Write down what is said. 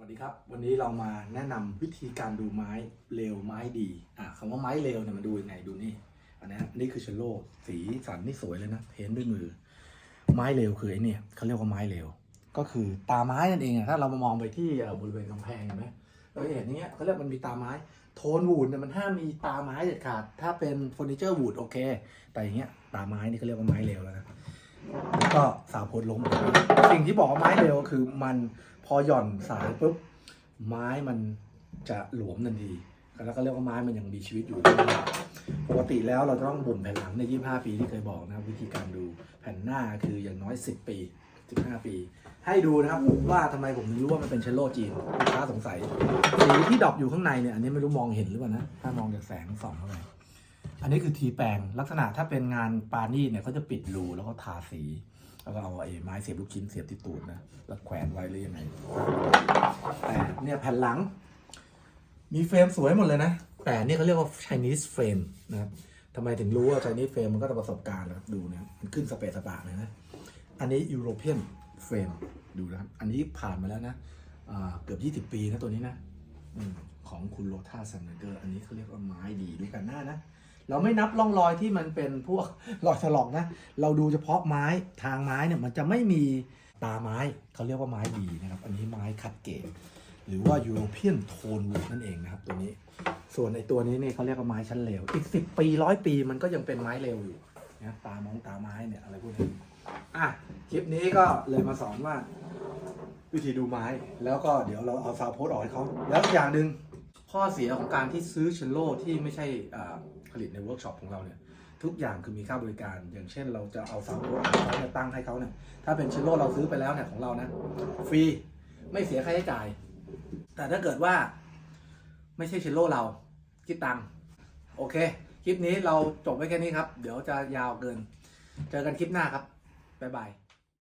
วัสดีครับ วันนี้เรามาแนะนำวิธีการดูไม้เลวไม้ดีอะคำว่าไม้เลวเนี่ยมันดูยังไงดูนี่อันนี้นี่คือเชลโลสีสันนี่สวยเลยนะเพ้นด้วยมือ ไม้เลวคือไอ้นี่เขาเรียกว่าไม้เลวก็คือตาไม้นั่นเองอะถ้าเรามามองไปที่บริเวณกำแพงเห็นไหมเราเห็นอย่างเงี้ยเขาเรียกมันมีตาไม้โทนวูดเนี่ยมันห้ามมีตาไม้เด็ดขาดถ้าเป็นเฟอร์นิเจอร์วูดโอเค แต่อย่างเงี้ยตาไม้นี่เขาเรียกว่าไม้เลวแล้วนะแล้ว ก็สาวโพดล้ม สิ่งที่บอกว่าไม้เร็วคือมันพอหย่อนสายปุ๊บไม้มันจะหลวมทันทีแล้วก็เรียกว่าไม้มันยังมีชีวิตอยู่ปกติแล้วเราจะต้องบ่มแผ่นหลังใน 25 ปีที่เคยบอกนะครับวิธีการดูแผ่นหน้าคืออย่างน้อย 10 ปี 15 ปี ให้ดูนะครับผมว่าทำไมผมถึงรู้ว่ามันเป็นเชลโลจีนลูกค้าสงสัยสีที่ดรอปอยู่ข้างในเนี่ยอันนี้ไม่รู้มองเห็นหรือเปล่านะถ้ามองจากแสงส่องเข้าไป อันนี้คือทีแปลงลักษณะถ้าเป็นงานปานี่เนี่ยเขาจะปิดรูแล้วก็ทาสี แล้วก็เอาไอ้ไม้เสียบลูกชิ้นเสียบที่ตูดนะแล้วแขวนไว้หรือยังไงแต่เนี่ยแผ่นหลัง มีเฟรมสวยหมดเลยนะ แต่นี่เขาเรียกว่า Chinese frame นะครับทำไมถึงรู้ว่า Chinese frame มันก็ต้องประสบการณ์นะครับดูนะมันขึ้นสเปซสปาเลยนะอันนี้ European frame ดูนะครับอันนี้ผ่านมาแล้วนะเกือบ 20 ปีนะตัวนี้นะอของคุณโรธาซันเนเกอร์ อันนี้เขาเรียกว่าไม้ดีด้วยกันหน้านะ เราไม่นับร่องรอยที่มันเป็นพวกรอยถลอกนะ เราดูเฉพาะไม้ทางไม้เนี่ยมันจะไม่มีตาไม้เขาเรียกว่าไม้ดีนะครับ อันนี้ไม้คัดเกรดหรือว่ายูโรเปียนโทนวูดนั่นเองนะครับตัวนี้ ส่วนไอ้ตัวนี้เนี่ยเขาเรียกว่าไม้ชั้นเลวอีกสิบปีร้อยปีมันก็ยังเป็นไม้เลวอยู่นะตามองตาไม้เนี่ยอะไรพวกนี้อะคลิปนี้ก็เลยมาสอนว่า วิธีดูไม้แล้วก็เดี๋ยวเราเอาซาวโพสออกให้เขาแล้วอย่างหนึ่ง ข้อเสียของการที่ซื้อเชลโลที่ไม่ใช่ผลิตในเวิร์กช็อปของเราเนี่ยทุกอย่างคือมีค่าบริการ อย่างเช่นเราจะเอาซาวด์โพสต์ของเขาเนี่ยตั้งให้เขาเนี่ยถ้าเป็นเชลโลเราซื้อไปแล้วเนี่ยของเรานะฟรีไม่เสียค่าใช้จ่าย แต่ถ้าเกิดว่าไม่ใช่เชลโลเราคิดตังค์โอเค คลิปนี้เราจบไว้แค่นี้ครับ เดี๋ยวจะยาวเกิน เจอกันคลิปหน้าครับบ๊ายบาย